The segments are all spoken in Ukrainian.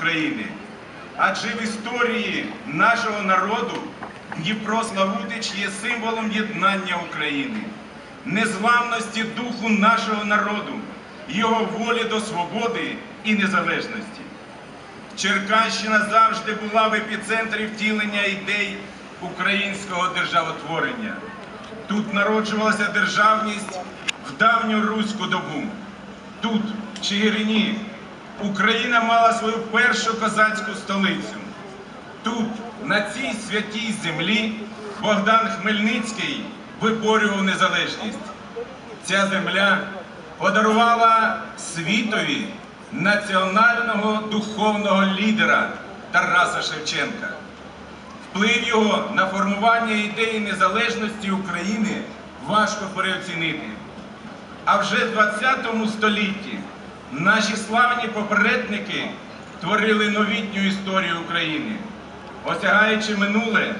України. Адже в історії нашого народу Дніпро Славутич є символом єднання України, незламності духу нашого народу, його волі до свободи і незалежності. Черкащина завжди була в епіцентрі втілення ідей українського державотворення. Тут народжувалася державність в давню руську добу. Тут, в Чигирині, Україна мала свою першу козацьку столицю. Тут, на цій святій землі, Богдан Хмельницький виборював незалежність. Ця земля подарувала світові національного духовного лідера Тараса Шевченка. Вплив його на формування ідеї незалежності України важко переоцінити. А вже в 20 столітті наші славні попередники творили новітню історію України. Осягаючи минуле,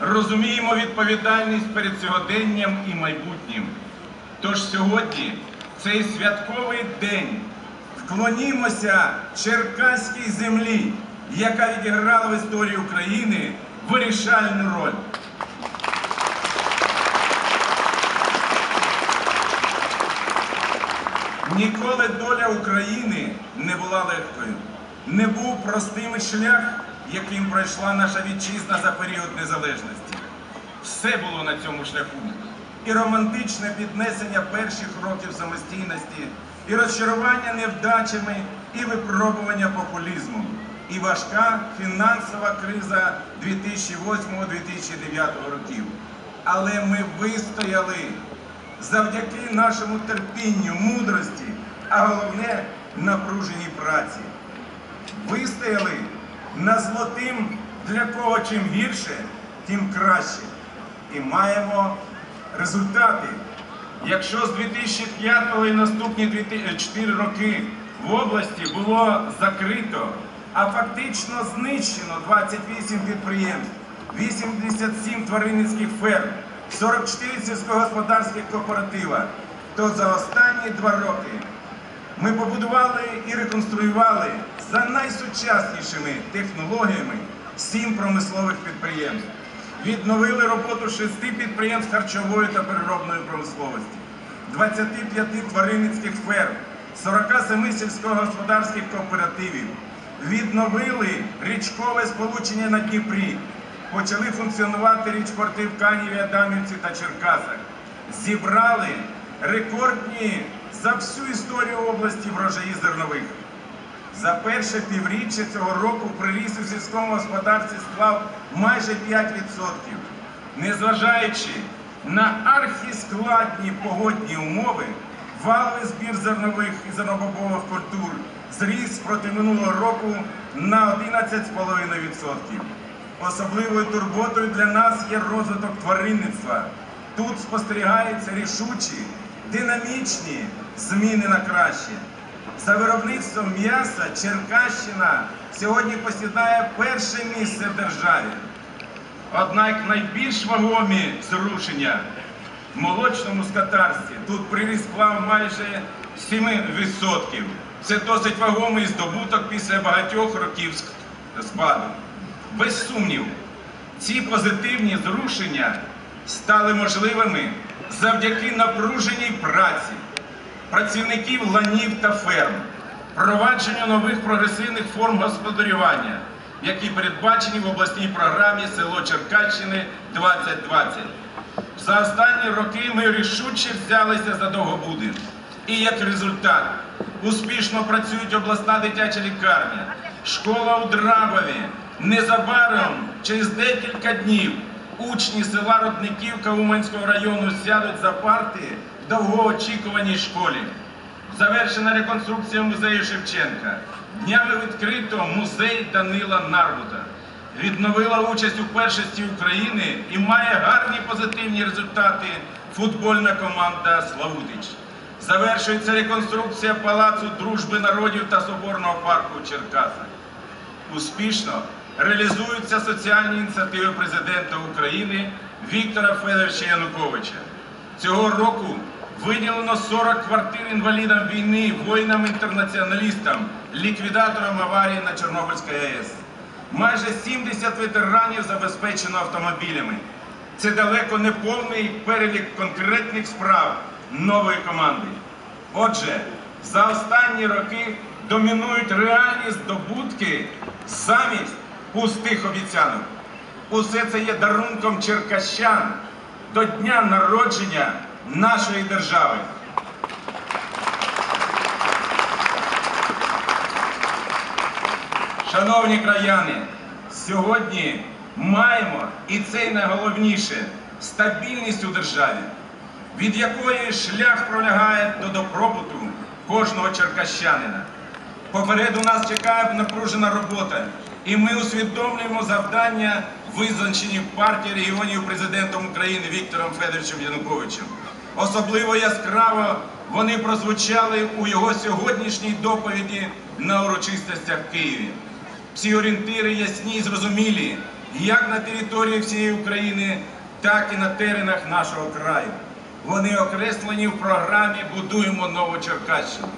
розуміємо відповідальність перед сьогоденням і майбутнім. Тож сьогодні, цей святковий день, вклонімося черкаській землі, яка відіграла в історії України вирішальну роль. Ніколи доля України не була легкою. Не був простим шлях, яким пройшла наша вітчизна за період незалежності. Все було на цьому шляху. І романтичне піднесення перших років самостійності, і розчарування невдачами, і випробування популізму, і важка фінансова криза 2008-2009 років. Але ми вистояли завдяки нашому терпінню, мудрості, а головне напруженій праці. Вистояли на злотим, для кого чим гірше, тим краще. І маємо результати. Якщо з 2005 і наступні 4 роки в області було закрито, а фактично знищено 28 підприємств, 87 тваринницьких ферм, 44 сільськогосподарських кооператива, то за останні два роки ми побудували і реконструювали за найсучаснішими технологіями сім промислових підприємств. Відновили роботу шести підприємств харчової та переробної промисловості, 25 тваринницьких ферм, 47 сільськогосподарських кооперативів. Відновили річкове сполучення на Дніпрі. Почали функціонувати річпорти в Каніві, Адамівці та Черкасах. Зібрали рекордні за всю історію області врожаї зернових. За перше півріччя цього року приріс у сільському господарстві склав майже 5%. Незважаючи на архіскладні погодні умови, валовий збір зернових і зернобобових культур зріс проти минулого року на 11,5%. Особливою турботою для нас є розвиток тваринництва. Тут спостерігаються рішучі, динамічні зміни на краще. За виробництвом м'яса Черкащина сьогодні посідає перше місце в державі. Однак найбільш вагомі зрушення в молочному скотарстві тут приріс склав майже 7%. Це досить вагомий здобуток після багатьох років спаду. Без сумніву, ці позитивні зрушення стали можливими завдяки напруженій праці працівників ланів та ферм, впровадженню нових прогресивних форм господарювання, які передбачені в обласній програмі Село Черкащини 2020. За останні роки ми рішуче взялися за Довгобуди. І як результат успішно працюють обласна дитяча лікарня, школа у Драбові. Незабаром, через декілька днів, учні села Родниківка Уманського району сядуть за парти в довгоочікуваній школі. Завершена реконструкція музею Шевченка. Днями відкрито музей Данила Нарбута. Відновила участь у першості України і має гарні позитивні результати футбольна команда Славутич. Завершується реконструкція Палацу дружби народів та Соборного парку в Черкасах. Успішно реалізуються соціальні ініціативи президента України Віктора Федоровича Януковича. Цього року Виділено 40 квартир інвалідам війни, воїнам-інтернаціоналістам, ліквідаторам аварії на Чорнобильській АЕС. Майже 70 ветеранів забезпечено автомобілями. Це далеко не повний перелік конкретних справ нової команди. Отже, за останні роки домінують реальні здобутки замість пустих обіцянок. Усе це є дарунком черкащан до дня народження нашої держави. Шановні краяни, сьогодні маємо, і це найголовніше, стабільність у державі, від якої шлях пролягає до добробуту кожного черкащанина. Попереду нас чекає напружена робота, і ми усвідомлюємо завдання, визначені партії регіонів президентом України Віктором Федоровичем Януковичем. Особливо яскраво вони прозвучали у його сьогоднішній доповіді на урочистостях в Києві. Всі орієнтири ясні і зрозумілі, як на території всієї України, так і на теренах нашого краю. Вони окреслені в програмі Будуємо нову Черкащину.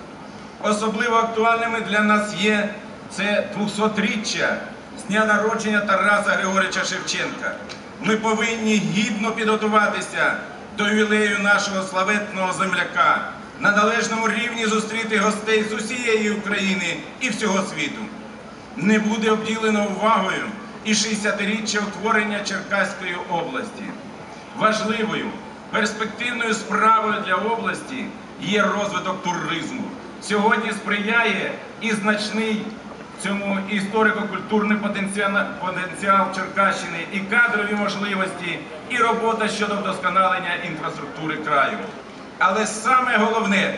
Особливо актуальними для нас є це 200-річчя з дня народження Тараса Григорича Шевченка. Ми повинні гідно підготуватися до ювілею нашого славетного земляка, на належному рівні зустріти гостей з усієї України і всього світу. Не буде обділено увагою і 60-річчя утворення Черкаської області. Важливою перспективною справою для області є розвиток туризму. Сьогодні сприяє і значний цьому історико-культурний потенціал, Черкащини, і кадрові можливості, і робота щодо вдосконалення інфраструктури краю. Але саме головне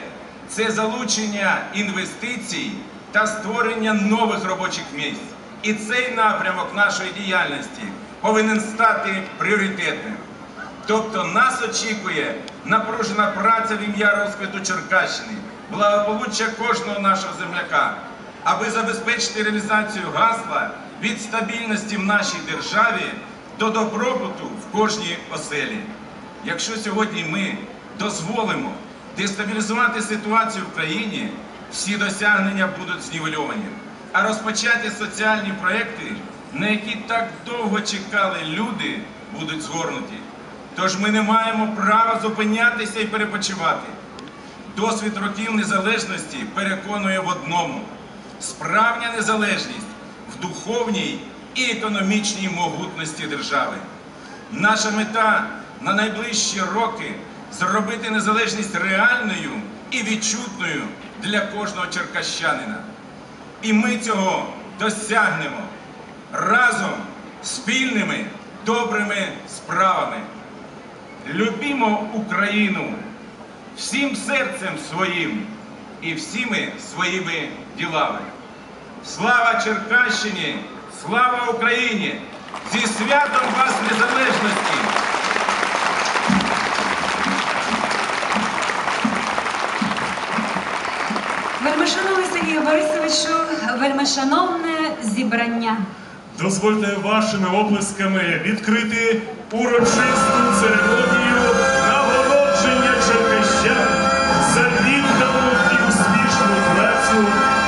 це залучення інвестицій та створення нових робочих місць. І цей напрямок нашої діяльності повинен стати пріоритетним. Тобто нас очікує напружена праця в ім'я розквіту Черкащини, благополуччя кожного нашого земляка, аби забезпечити реалізацію гасла від стабільності в нашій державі до добробуту в кожній оселі. Якщо сьогодні ми дозволимо дестабілізувати ситуацію в країні, всі досягнення будуть знівельовані. А розпочаті соціальні проекти, на які так довго чекали люди, будуть згорнуті. Тож ми не маємо права зупинятися і перепочивати. Досвід років незалежності переконує в одному: справжня незалежність в духовній і економічній могутності держави. Наша мета на найближчі роки зробити незалежність реальною і відчутною для кожного черкащанина. І ми цього досягнемо разом спільними добрими справами. Любімо Україну всім серцем своїм і всіми своїми ділами. Слава Черкащині! Слава Україні! Зі святом вас незалежності! Вельмишановний Сергію Борисовичу, вельмишановне зібрання. Дозвольте вашими оплесками відкрити урочисту церемонію нагородження черкащан. you.